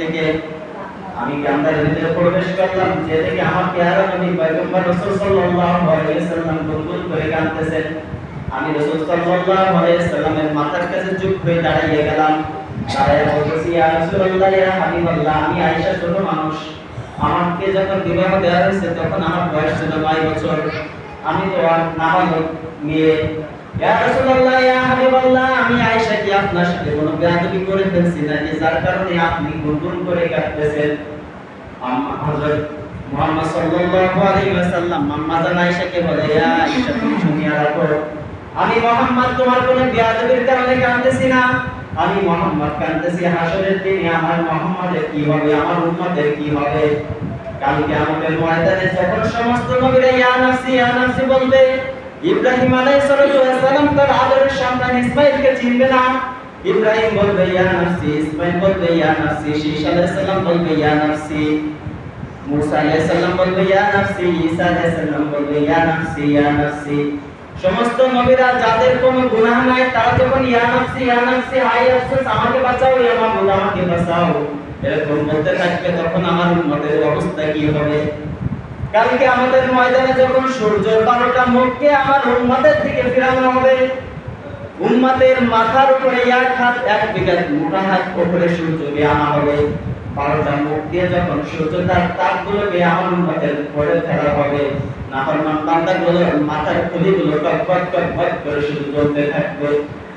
থেকে আমি কান্দারের ভিতরে প্রবেশ করলাম? যে থেকে আমার পেয়ারা নবী পয়গম্বর রাসূল সাল্লাল্লাহু ওয়াসাল্লাম গুনগুন করে কাঁদতেছেন আমি রাসূল সাল্লাল্লাহু ওয়াসাল্লামের মাথার কাছে চুপ হয়ে দাঁড়িয়ে গেলাম। আমি তখন আমার বয়স ছিল নয় বছর। আমি তো আর নাবালক মেয়ে। আমি মুহাম্মদ তোমার কোনো বেয়াদবির কারণে কাঁদতেছি না। আমি মোহাম্মদ কাঁদতেছি হাসরের দিনে, আমার মোহাম্মদের কি হবে, আমার উম্মতের কি হবে? কালকে আমাদের ময়দানে যখন সমস্ত নবীরা ইয়া ইয়া বলবে ইব্রাহিম আলাইহিস তার আদরের সন্তান ইসমাঈলকে চিনবে না। ইব্রাহিম বলবে, ইয়া নাফসি বলবে, ইয়া নাফসি, শীশ আলাইহিস সালাম বলবে, ইয়া নাফসি। মুসা আলাইহিস সালাম বলবে, ইয়া নাফসি। ঈসা আলাইহিস সালাম বলবে, ইয়া নাফসি সমস্ত নবীরা, যাদের কোনো গুনাহ নাই, তারা যখন ইয়া নাফসি হাই আফসোস, আমাকে বাঁচাও, ইয়া মাহবুব, আমাকে বাঁচাও। এরকম বলতে থাকবে, তখন আমার উম্মতের অবস্থা কি হবে? কালকে আমাদের ময়দানে যখন সূর্য বারোটা মুখকে আমার উন্মাদের দিকে ফিরানো হবে উন্মাদের মাথার উপরে এক হাত, এক বিঘা মোটা হাত উপরে সূর্যকে আনা হবে। বারোটা মুখ দিয়ে যখন সূর্য তার তাপগুলোকে আমার উম্মতের উপরে ফেলা হবে নাফরমান বান্দাগুলো, মাথার খুলিগুলো টক টক টক টক করে শুধু জ্বলতে থাকবে।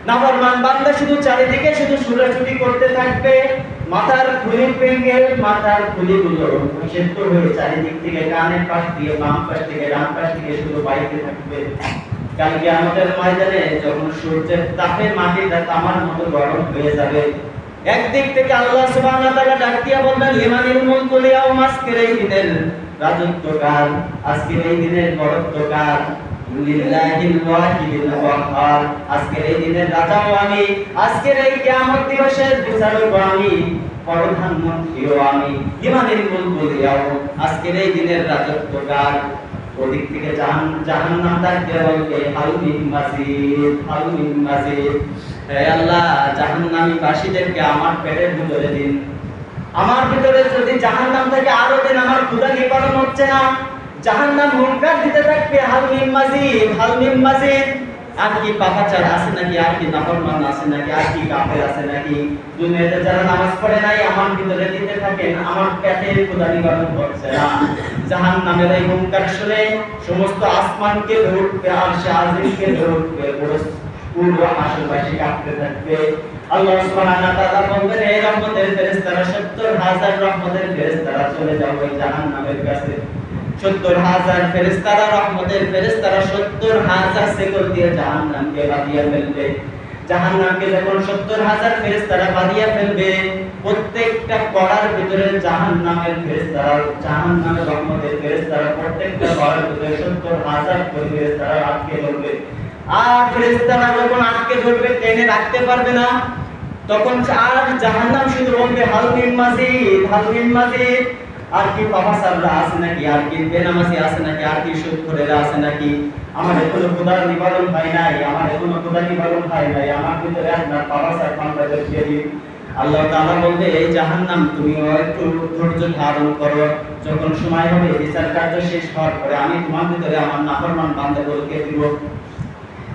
নাফরমান বান্দা শুধু চারিদিকে শুধু ছুটাছুটি করতে থাকবে মাথার খুলি ভেঙে মাথার খুলিগুলো সেদ্ধ হয়ে চারিদিক থেকে কানের পাশ দিয়ে বাম পাশ থেকে ডান পাশ থেকে শুধু বাইতে থাকবে। কালকে আমাদের ময়দানে যখন সূর্যের তাপে মাটিটা তামার মতো গরম হয়ে যাবে, একদিক থেকে আল্লাহ এই দিনের রাজত্ব কার আজকের এই দিনের আজকের এই দিনের রাজাও আমি, আজকের এই কিয়ামত দিবসের বিচারক আমি। প্রধানমন্ত্রীও আমি। মুলকু লিয়াউম আজকের এই দিনের ওদিক থেকে জাহান মাজিদ হালুমিন মাজিদ। হে আল্লাহ, জাহান্নামী বাসীদেরকে আমার পেটের ভিতরে দিন। আমার ভিতরে যদি জাহান্নাম থেকে আরও দিন আমার ক্ষুধা নিবারণ হচ্ছে না, জাহান্নাম হুঙ্কার দিতে থাকবে হালমিন মাজিদ হালমিন মাজিদ। আর কি পাপাচার আছে নাকি? আর কি নাফরমান আছে নাকি? আর কি কাফের আছে নাকি? দুনিয়াতে যারা নামাজ পড়ে নাই, আমার ভিতরে দিতে থাকেন, আমার পেটের ক্ষুধা নিবারণ হচ্ছে না। জাহান নামের এই হুঙ্কার শুনে সমস্ত আসমানকে ধরবে, আর সে আজিমকে ধরবে, পুরো পূর্ব আশেপাশে কাঁপতে থাকবে। আল্লাহ সুবহানাহু ওয়া তাআলা বলবেন এই রহমতের ফেরেশতারা 70 হাজার রহমতের ফেরেশতারা চলে জাহান্নামের কাছে। 70 হাজার ফেরেশতারা, রহমতের ফেরেশতারা 70 হাজার সেকল দিয়ে জাহান্নামকে বাঁধিয়ে ফেলবে। জাহান্নামকে যখন 70 হাজার ফেরেশতারা বাঁধিয়ে ফেলবে, প্রত্যেকটা কড়ার ভিতরে জাহান্নামের ফেরেশতারা, জাহান্নামের রহমতের ফেরেশতারা, প্রত্যেকটা কড়ার ভিতরে 70 হাজার ফেরেশতারা আটকে ধরবে। আর ফেরেশতারা যখন আটকে ধরবে, টেনে রাখতে পারবে না। তখন আর জাহান্নাম শুধু বলবে হালমিন মাজিদ হালমিন মাজিদ আর কি বাবা সাবরা আছে নাকি? আর কি বেনামাজি আছে নাকি? আর কি সুদ করেরা আছে নাকি? আমার এখনও খোদার নিবারণ হয় নাই আমার এখনও খোদার নিবারণ হয় নাই। আমার ভিতরে আপনার বাবা সাহেব বান্দাদের দিয়ে আল্লাহ তাআলা বলবে, এই জাহান্নাম তুমি একটু ধৈর্য ধারণ করো। যখন সময় হবে, বিচার কার্য শেষ হওয়ার পরে আমি তোমার ভিতরে আমার নাফরমান বান্দাগুলোকে দিব।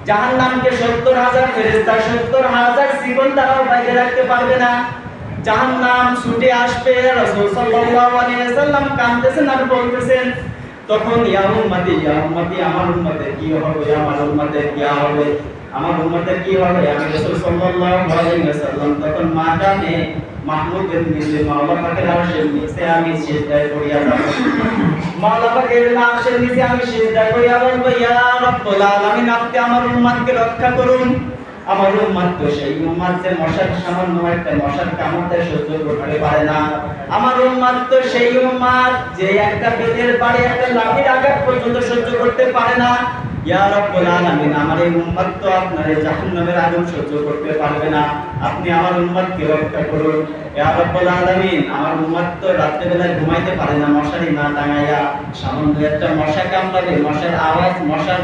জাহান্নামকে সত্তর হাজার ফেরেস্তা সত্তর হাজার জীবন তারাও বাইরে রাখতে পারবে না। জাহান্নাম ছুটে আসবে, রাসূল সাল্লাল্লাহু আলাইহি আর বলতেছেন, তখন ইয়া উম্মতি ইয়া উম্মতি, আমার উম্মতের কি হবে? আমার কি হবে? আমার কি হবে? আমি রাসূল সাল্লাল্লাহু আলাইহি ওয়াসাল্লাম তখন মাওলা পাকের নিচে আমি সিজদায় পড়িয়া যাব পাকের নিচে আমি সিজদায় পড়িয়া বলব ইয়া আলামিন, আপনি আমার উম্মতকে রক্ষা করুন। আমার উম্মত তো সেই উম্মত যে মশার সামান্য একটা মশার কামড়তে সহ্য করতে পারে না। আমার উম্মত তো সেই উম্মত যে একটা বেদের বাড়ি, একটা লাঠির আঘাত পর্যন্ত সহ্য করতে পারে না। ইয়া রাব্বুল ঘুমাইতে পারে না, মশারি না টাঙাইয়া। সামান্য মশার আওয়াজ, মশার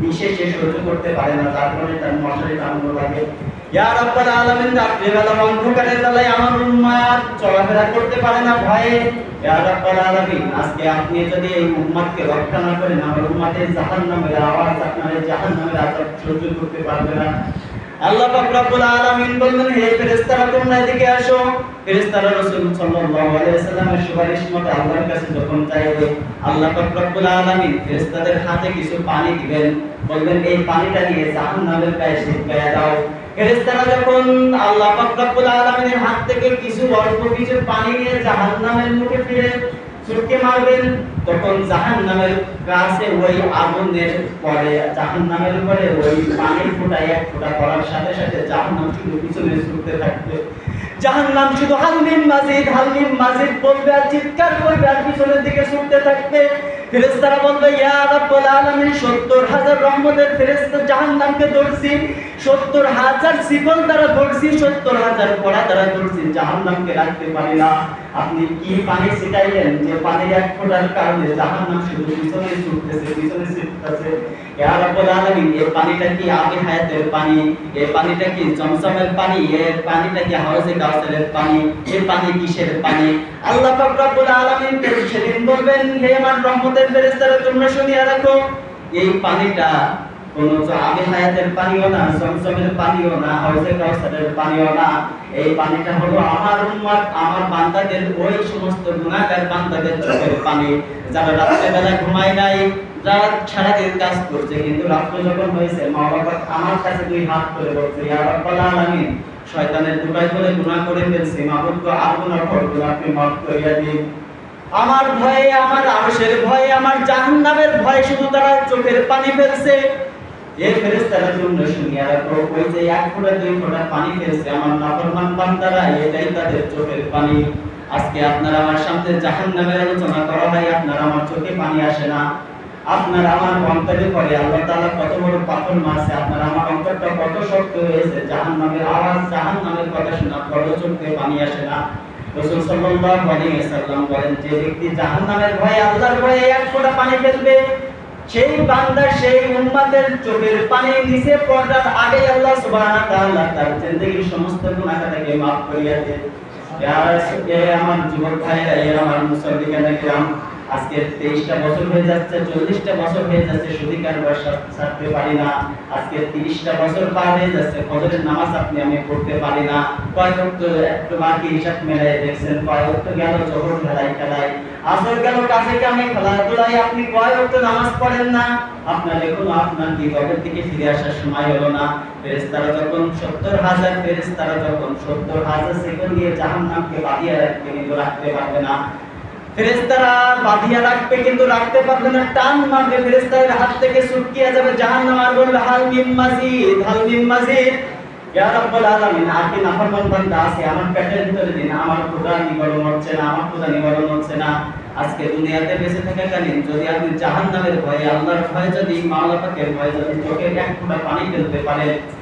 বিশেষে সহ্য করতে পারে না তার কারণে তার মশারি টাঙানো লাগে। ইয়া এই আল্লাহ আল্লাহ হাতে কিছু পানি দিবেন। বলবেন এই পানিটা নিয়ে জাহান্নামের গায়ে দাও। ফেরেশতারা যখন আল্লাহ পাক রব্বুল আলামিনের হাত থেকে কিছু অল্প কিছু পানি নিয়ে জাহান্নামের মুখে ফিরে ছুটকে মারবেন, তখন জাহান্নামের কাছে ওই আগুনের পরে, জাহান্নামের উপরে ওই পানির ফোঁটা এক ফোঁটা পড়ার সাথে সাথে জাহান্নাম শুধু পিছনে ছুটতে থাকবে। জাহান্নাম শুধু হালমিম মাজিদ হালমিম মাজিদ বলবে, আর চিৎকার করবে, আর পিছনের দিকে ছুটতে থাকবে। ফেরেশতারা বলবে আলামিন 70 হাজার রহমতের ফেরেশতা জাহান্নামকে ধরছি 70 হাজার শিকল দ্বারা ধরছি 70 হাজার পড়া দ্বারা ধরছি, জাহান্নামকে রাখতে পারি না। আপনি কি পানি ছিটাইলেন? যে পানির এক ফোঁটার কারণে জাহান্নাম শুধু পিছনে ছুটতেছে পিছনে ছুটতেছে। এই পানিটা কি আবি হায়াতের আমার রহমতের পানিও না জমজমের পানিও না হাউজে পানিও না এই পানিটা হলো আমার উম্মত আমার বান্দাদের ওই সমস্ত গুনাহগার বান্দাদের চোখের পানি যারা রাত্রে বেলা ঘুমায় নাই কাজ করছে, কিন্তু যখন হয়েছে, মা বাবা আমার কাছে দুই হাত করে বলছে শয়তানের দুটাই করে করে ফেলছি আর আপনি মাফ করিয়া দিন। আমার ভয়ে আমার ভয়ে, আমার জাহান্নামের ভয়ে শুধু তারা চোখের পানি ফেলছে। ওই যে এক ফোঁটা, দুই ফোঁটা পানি ফেলছে, আমার নাফরমান বান্দারা, এটাই তাদের চোখের পানি। আজকে আপনারা আমার সামনে জাহান্নামের আলোচনা করা হয়, আপনার আমার চোখে পানি আসে না। আপনার আমার অন্তরে পড়ে, আল্লাহ তাআলা কত বড় পাথর মারছে, আপনার আমার অন্তরটা কত শক্ত হয়েছে জাহান্নামের আওয়াজ জাহান্নামের কথা শোনা বড় চোখে পানি আসে না। রাসূল সাল্লাল্লাহু আলাইহি ওয়াসাল্লাম বলেন, যে ব্যক্তি জাহান্নামের ভয়ে, আল্লাহর ভয়ে এক ফোঁটা পানি ফেলবে, সেই বান্দা সেই উম্মাদের চোখের পানি নিচে পড়ার আগে আল্লাহ সুবহানাহু তাআলা তার জিন্দেগীর সমস্ত গুনাহটাকে maaf করিয়া দেন। ইয়া রাসূল আমার যুবক ভাইরা এ আমার মুসল্লিগানা কিরাম আজকে 23টা বছর হয়ে যাচ্ছে 40টা বছর হয়ে যাচ্ছে সুদি কারবার ছাড়তে পারি না। আজকে 30টা বছর পার হয়ে যাচ্ছে, ফজরের নামাজ আপনি আমি পড়তে পারি না। কয় ওয়াক্ত একটু বাকি হিসাব মেলায় দেখছেন কয় ওয়াক্ত গেল, জোহর খেলাই খেলাই আসর গেল, কাছে কামে খেলাধুলায় আপনি কয় ওয়াক্ত নামাজ পড়েন না। আপনার দেখুন, আপনার কি গবের দিকে ফিরে আসার সময় হলো না। ফেরেশতারা যখন 70 হাজার, ফেরেশতারা যখন 70 হাজার সেকেন্ড দিয়ে জাহান্নামকে বাঁধিয়ে রাখবে, কিন্তু রাখতে পারবে না। ফেরেশতারা বাঁধিয়া রাখবে থেকে না আজকে দুনিয়াতে বেঁচে থাকাকালীন যদি আপনি জাহান্নামের ভয়ে, আল্লাহর ভয়ে যদি মাওলা পাকের ভয়ে যদি চোখে এক ফোঁটা পানি ফেলতে পারেন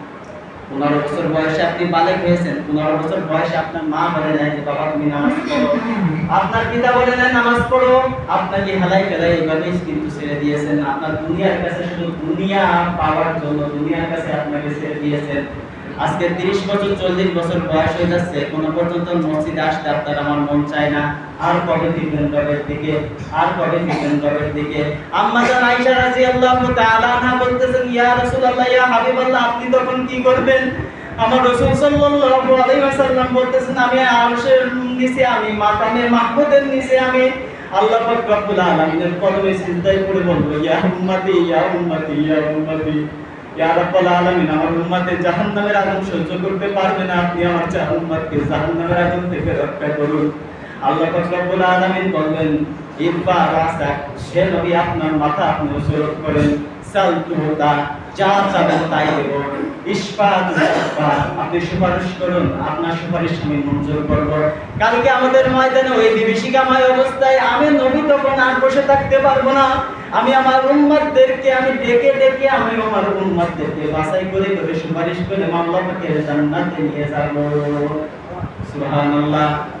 পনেরো বছর বয়সে আপনি বালেক হয়েছেন পনেরো বছর বয়সে আপনার মা বলে নেয় যে, বাবা, তুমি নামাজ পড়ো। আপনার পিতা বলে নেয় নামাজ পড়ো। আপনাকে হেলাই ফেলাই এইভাবেই কিন্তু ছেড়ে দিয়েছেন। আপনার দুনিয়ার কাছে শুধু দুনিয়া পাওয়ার জন্য দুনিয়ার কাছে আপনাকে ছেড়ে দিয়েছেন। আজকে তিরিশ বছর, চল্লিশ বছর বয়স হয়ে যাচ্ছে, কোনো পর্যন্ত মসজিদে আসতে আপনার আমার মন চায় না। আর কবে ফিরবেন রবের দিকে? আর কবে ফিরবেন রবের দিকে? আম্মা জান আয়েশা রাদিয়াল্লাহু তাআলা আনহা বলতেছেন, ইয়া রাসূলুল্লাহ, ইয়া হাবিবাল্লাহ, আপনি তখন কি করবেন? আমার রাসূল সাল্লাল্লাহু আলাইহি ওয়াসাল্লাম বলতেছেন, আমি আরশের নিচে আমি, মাকামে মাহমুদের নিচে আমি আল্লাহ পাক রব্বুল আলামিনের কদমে সিজদায় পড়ে বলব, ইয়া উম্মতি ইয়া উম্মতি ইয়া উম্মতি। ইয়া রাব্বাল আলামিন, আমার উম্মতের জাহান্নামের আগুন সহ্য করতে পারবে না। আপনি আমার উম্মতকে জাহান্নামের আগুন থেকে রক্ষা করুন। আল্লাহ পাক রব্বুল আলামিন বলবেন ইরফা রাসাক হে নবী আপনার মাথা আপনি উসরত করেন। সাল তুহতা আমি বসে থাকতে পারব না। আমি আমার উম্মতদেরকে, আমি ডেকে ডেকে, আমি আমার উম্মতদেরকে বাছাই করে সুপারিশ করে মামলা জান্নাতে নিয়ে যাব। সুবহানাল্লাহ।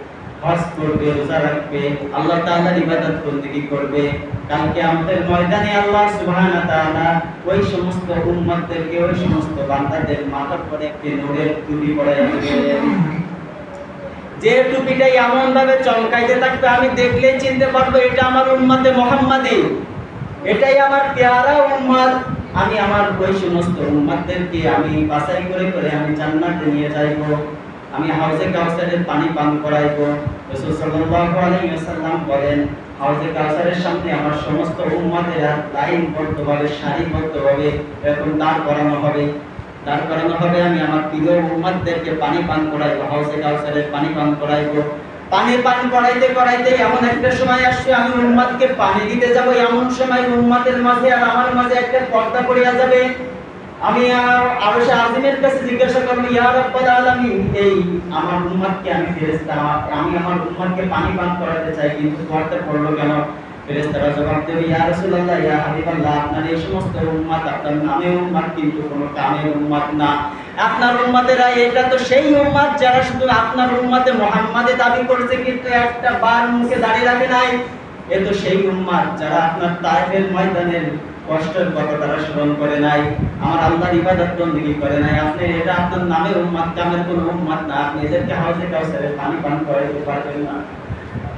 হজ করবে, রোজা রাখবে, আল্লাহ তাআলার ইবাদত করবে? কালকে আমাদের ময়দানে আল্লাহ সুবহানাহু ওয়া তাআলা ওই সমস্ত উম্মতদেরকে, ওই সমস্ত বান্দাদের মাথার পরে একটি নূরের টুপি দিবেন। যে এমন ভাবে চমকাইতে থাকবে, আমি দেখলেই চিনতে পারব এটা আমার উম্মতে মোহাম্মদী। এটাই আমার পেয়ারা উম্মত। আমি আমার ওই সমস্ত উম্মতদেরকে আমি বাছাই করে করে আমি জান্নাতে নিয়ে যাইব। আমি হাউজে কাউসারের পানি পান করাইব। রাসূল সাল্লাল্লাহু আলাইহি ওয়াসাল্লাম বলেন হাউজে কাউসারের সামনে আমার সমস্ত উম্মতেরা লাইনবদ্ধভাবে, সারিবদ্ধভাবে এরকম দাঁড় করানো হবে। দাঁড় করানো হবে আমি আমার প্রিয় উম্মতদেরকে পানি পান করাইবো, হাউসে কাউসারের পানি পান করাইবো। পানি পান করাইতে করাইতে এমন একটা সময় আসছে, আমি উম্মতকে পানি দিতে যাব, এমন সময় উম্মতের মাঝে আর আমার মাঝে একটা পর্দা পড়িয়া যাবে। আমি আর আরও আজিমের কাছে জিজ্ঞাসা করব ইয়া রাব্বাল আলামিন, এই আমার উম্মতকে আমি ফেরেশতা, আমি আমার উম্মতকে পানি পান করাতে চাই, কিন্তু পর্দা পড়ল কেন? ফেরেশতারা জবাব দেবে ইয়া রাসূলুল্লাহ, ইয়া হাবিবাল্লাহ, আপনার এই সমস্ত উম্মত, আপনার নামে উম্মত কিন্তু কোনো কামের উম্মত না। আপনার উম্মতেরা এটা তো সেই উম্মত যারা শুধু আপনার উম্মতে মুহাম্মাদে দাবি করেছে, কিন্তু একটা বার মুখে দাঁড়িয়ে রাখে নাই। এ তো সেই উম্মত যারা আপনার তাইফের ময়দানের কষ্টের কথা তারা স্মরণ করে নাই, আমার আল্লাহর ইবাদত বন্দেগী করে নাই। আপনি এটা আপনার নামের উম্মত কামের কোনো উম্মত না। আপনি এদেরকে হাউসে কাউসারে পানি পান করাইতে পারবেন না।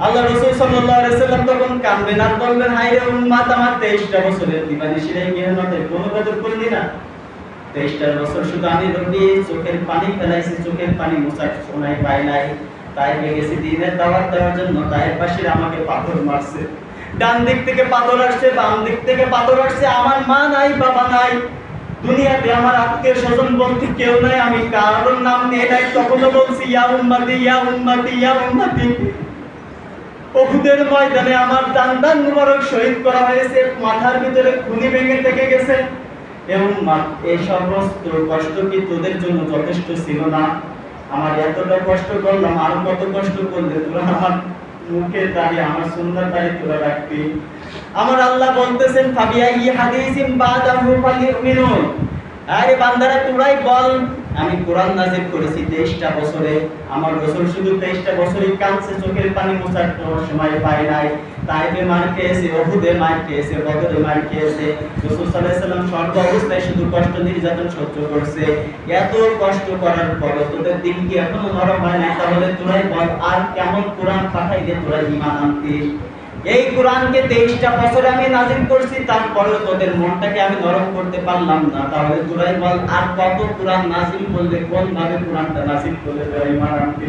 আল্লাহ রাসূল সাল্লাল্লাহু আলাইহি তখন কাঁদবেন আর বলবেন আমার 23টা বছরের কোনো কদর করলি না। 23টা বছর শুধু আমি রবি চোখের পানি ফেলাইছি, চোখের পানি মোছার শোনাই পাই নাই। তাই গেছি দিনের দাওয়াত দেওয়ার জন্য, তাই পাশে আমাকে পাথর মারছে। ডান দিক থেকে পাথর আসছে, বাম দিক থেকে পাথর আসছে, আমার মা নাই, বাবা নাই। দুনিয়াতে আমার আত্মীয় স্বজন বলতে কেউ নাই, আমি কারোর নাম নিয়ে নাই, তখনও বলছি, ইয়া উম্মতি ইয়া উম্মতি ইয়া উম্মতি। ওহুদের ময়দানে আমার দান দান মুবারক শহীদ করা হয়েছে, মাথার ভিতরে খুনি ভেঙে থেকে গেছে। এবং এই সমস্ত কষ্ট কি তোদের জন্য যথেষ্ট ছিল না? আমার এতটা কষ্ট করলাম, আর কত কষ্ট করলে তোরা আমার আমার আল্লাহ বলতেছেন, ফাবিয়া ই হাদিসিম ফালিউমিনুন আরে বান্দারা, তোরাই বল, আমি কোরআন করেছি 23টা বছরে। আমার রাসূল শুধু 23টা বছরই কাঁদছে, চোখের পানি মোচার সময় পায় নাই। তাইবে মার খেয়েছে ওহুদে মার খেয়েছে বদরে মার খেয়েছে রাসূল সাল্লাম সর্ব অবস্থায় শুধু কষ্ট, নির্যাতন সহ্য করছে। এত কষ্ট করার পর তোদের দিন কি এখনও নরম হয় নাই? তাহলে তোরাই বল, আর কেমন কোরআন পাঠাইলে তোরা ঈমান আনতিস এই কোরআনকে তেইশটা বছর আমি নাজিল করছি, তারপরেও তোদের মনটাকে আমি নরম করতে পারলাম না। তাহলে তোরাই বল, আর কত কোরআন নাজিল করলে কোন ভাবে কোরআনটা নাজিল করলে তোরা ইমান আনবি?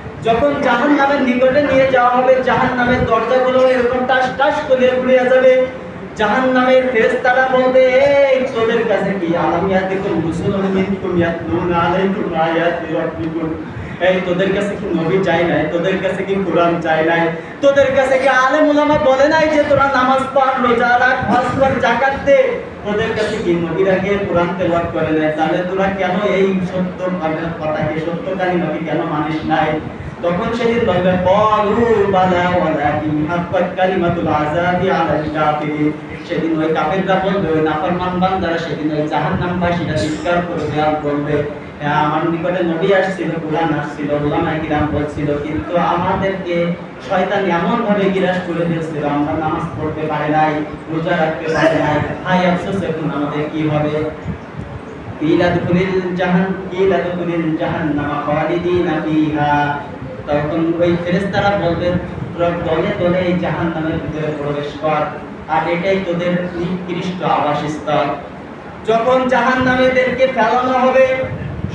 যখন জাহান নামের নিকটে নিয়ে যাওয়া হবে, জাহান্নামের দরজাগুলো এরকম টাস টাস করে খুলে যাবে। জাহান্নামের ফেরেশতারা বলবে, এই তোদের কাছে কি আলামিয়াতিকুম রুসুলুম মিনকুম ইয়াতলুনা আলাইকুম আয়াতি রাব্বিকুম? এই তোদের কাছে কি নবী চাই নাই? তোদের কাছে কি কোরআন চাই নাই? তোদের কাছে কি আলেম উলামা বলে নাই যে তোরা নামাজ পড়, রোজা রাখ, হজ কর, যাকাত দে? তোদের কাছে কি নবীরা গিয়ে কোরআন তেলাওয়াত করে নাই? তাহলে তোরা কেন এই সত্য কথাকে সত্যকারী নবী কেন মানিস নাই? তখন সেদিন বলবে বালা কালিমাতুল আযাবি সেদিন ওই কাফেররা বলবে, ওই নাফরমান বান্দারা সেদিন ওই চিৎকার করবে আর বলবে হ্যাঁ আমার নিকটে নবী আসছিল কোরআন আসছিল ওলামা কিরাম বলছিল, কিন্তু আমাদেরকে শয়তান এমন ভাবে গিরাস করে দিয়েছিল আমরা নামাজ পড়তে পারি নাই, রোজা রাখতে পারি নাই। হাই আফসোস এখন আমাদের কি হবে। কিলা দুখুলিল জাহান কিলা দুখুলিল জাহান্নামা ফিহা। তখন ওই ফেরেস্তারা বলবে, তোরা দলে দলে এই জাহান্নামের ভিতরে প্রবেশ কর, আর এটাই তোদের নিকৃষ্ট আবাসস্থল। যখন জাহান্নামীদেরকে ফেলানো হবে,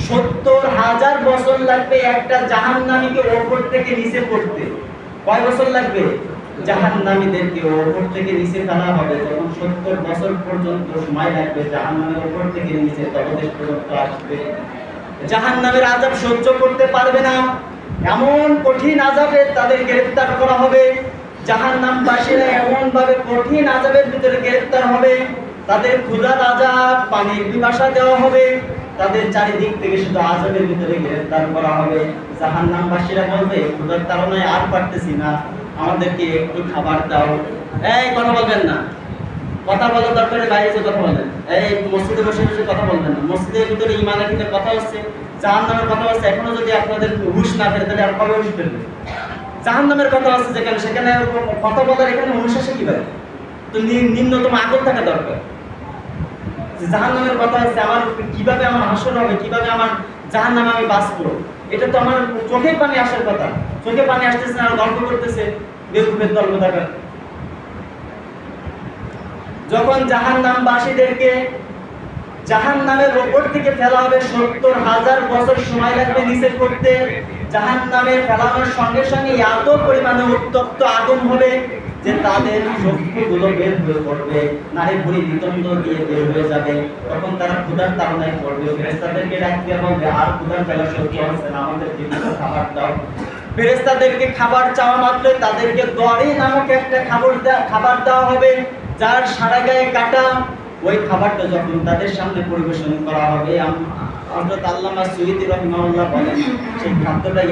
সত্তর হাজার বছর লাগবে একটা জাহান্নামীকে ওপর থেকে নিচে পড়তে কয় বছর লাগবে? জাহান্নামীদেরকে ওপর থেকে নিচে ফেলা হবে। তখন সত্তর বছর পর্যন্ত সময় লাগবে জাহান্নামের ওপর থেকে নিচে তলদেশ পর্যন্ত আসবে। জাহান্নামের আযাব সহ্য করতে পারবে না। এমন কঠিন আযাবে তাদের গ্রেফতার করা হবে। জাহান্নামবাসীরা এমন ভাবে কঠিন আযাবের ভিতরে গ্রেফতার হবে। তাদের ক্ষুধার আযাব, পানির পিপাসা দেওয়া হবে। তাদের চারিদিক থেকে শুধু আযাবের ভিতরে গ্রেফতার করা হবে। জাহান্নামবাসীরা বলবে, ক্ষুধার তাড়নায় আর পারতেছি না। আমাদেরকে একটু খাবার দাও। এই, কথা বলবেন না। কথা বলার দরকারে বাইরে কথা বলেন এই, মসজিদে বসে বসে কথা বলবেন না। মসজিদের ভিতরে ইমানের ভিতরে কথা হচ্ছে। কথা হচ্ছে এখনও যদি আপনাদের হুশ না ফেরে, তাহলে আর কবে হুশ কথা হচ্ছে যেখানে, সেখানে কথা বলার এখানে হুশ আসে তো নিম্নতম আকল থাকা দরকার। জাহান কথা হচ্ছে, আমার কীভাবে আমার হাসর হবে, কীভাবে আমার জাহান আমি বাঁচবো? এটা তো আমার চোখে পানি আসার কথা। চোখে পানি আসতেছে আর গল্প করতেছে। বেকুবের দল যখন জাহান নামবাসীদেরকে জাহান নামের ওপর থেকে ফেলা হবে সত্তর হাজার বছর সময় লাগবে নিচে করতে। জাহান নামে ফেলানোর সঙ্গে সঙ্গে এত পরিমাণে উত্তপ্ত আগুন হবে যে তাদের চক্ষুগুলো বের হয়ে পড়বে নারী ভুড়ি নিতন্দ দিয়ে বের হয়ে যাবে। তখন তারা ক্ষুধার তাড়নায় পড়বে। ফেরেস্তাদেরকে ডাকতে বলবে, আর ক্ষুধার জ্বালা সহ্য হচ্ছে না, আমাদের কিছু খাবার দাও। ফেরেস্তাদেরকে খাবার চাওয়া মাত্রই তাদেরকে দড়ি নামক একটা খাবার খাবার দেওয়া হবে, যার সারা গায়ে কাটা ওই খাবারটা যখন তাদের সামনে পরিবেশন করা হবে হযরত আল্লামা সুইদি রহিমাহুল্লাহ বলেন, সেই খাদ্যটা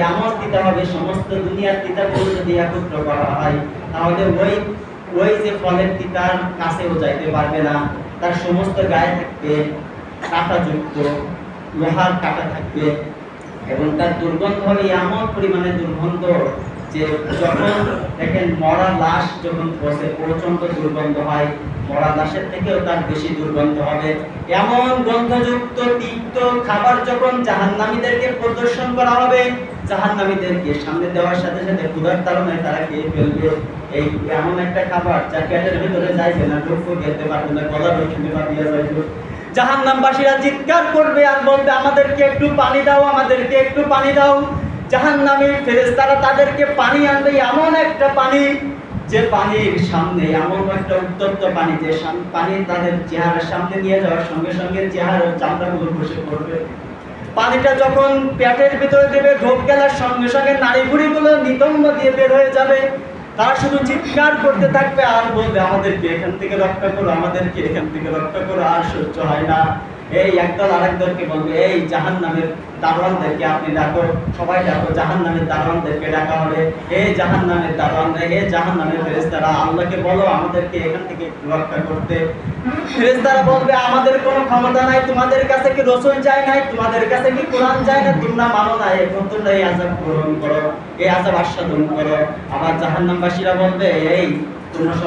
দিতে হবে, সমস্ত দুনিয়ার তিতাগুলো যদি একত্র করা হয়, তাহলে ওই ওই যে ফলের তিতার কাছেও যাইতে পারবে না। তার সমস্ত গায়ে থাকবে কাঁটাযুক্ত লোহার কাঁটা থাকবে এবং তার দুর্গন্ধ হবে এমন পরিমাণে দুর্গন্ধ যে যখন দেখেন মরা লাশ যখন বসে প্রচণ্ড দুর্গন্ধ হয় মরা লাশের থেকেও তার বেশি দুর্গন্ধ হবে। এমন গন্ধযুক্ত, তিক্ত খাবার যখন জাহান্নামীদেরকে প্রদর্শন করা হবে, জাহান্নামীদেরকে সামনে দেওয়ার সাথে সাথে ক্ষুধার তাড়নায় তারা খেয়ে ফেলবে। এই এমন একটা খাবার যা পেটের ভিতরে যাইবে না ঢুকবো খেতে পারবে না গলার ওইখানে বাদিয়া যাইবে জাহান্নামবাসীরা চিৎকার করবে আর বলবে, আমাদেরকে একটু পানি দাও, আমাদেরকে একটু পানি দাও। জাহান্নামী ফেরেশতারা তাদেরকে পানি আনবে, এমন একটা পানি যে পানির সামনে, এমন একটা উত্তপ্ত পানি, যে পানি তাদের চেহারার সামনে নিয়ে যাওয়ার সঙ্গে সঙ্গে চেহারার চামড়াগুলো বসে পড়বে। পানিটা যখন পেটের ভিতরে দেবে, ঢোক গেলার সঙ্গে সঙ্গে নাড়ি গুলো নিতম্ব দিয়ে বের হয়ে যাবে। তারা শুধু চিৎকার করতে থাকবে, আর বলবে, আমাদেরকে এখান থেকে রক্ষা করো, আমাদেরকে এখান থেকে রক্ষা করো, আর সহ্য হয় না। এই একদল আরেক দলকে বলবে, এই জাহান নামের দারোয়ানদেরকে আপনি ডাকো, সবাই ডাকো জাহান নামের দারোয়ানদেরকে ডাকা হবে। এই জাহান নামের দারোয়ান হে জাহান নামের ফেরেস্তারা আল্লাহকে বলো আমাদেরকে এখান থেকে রক্ষা করতে। ফেরেশতারা বলবে, আমাদের কোনো ক্ষমতা নাই, তোমাদের কাছে কি রসুন যায় নাই, তোমাদের কাছে কি কোরআন যায় না তোমরা মানো না এখন তোমরা এই আযাব গ্রহণ করো, এই আযাব আস্বাদন করো। আবার জাহান্নামবাসীরা বলবে, এই, তোমরা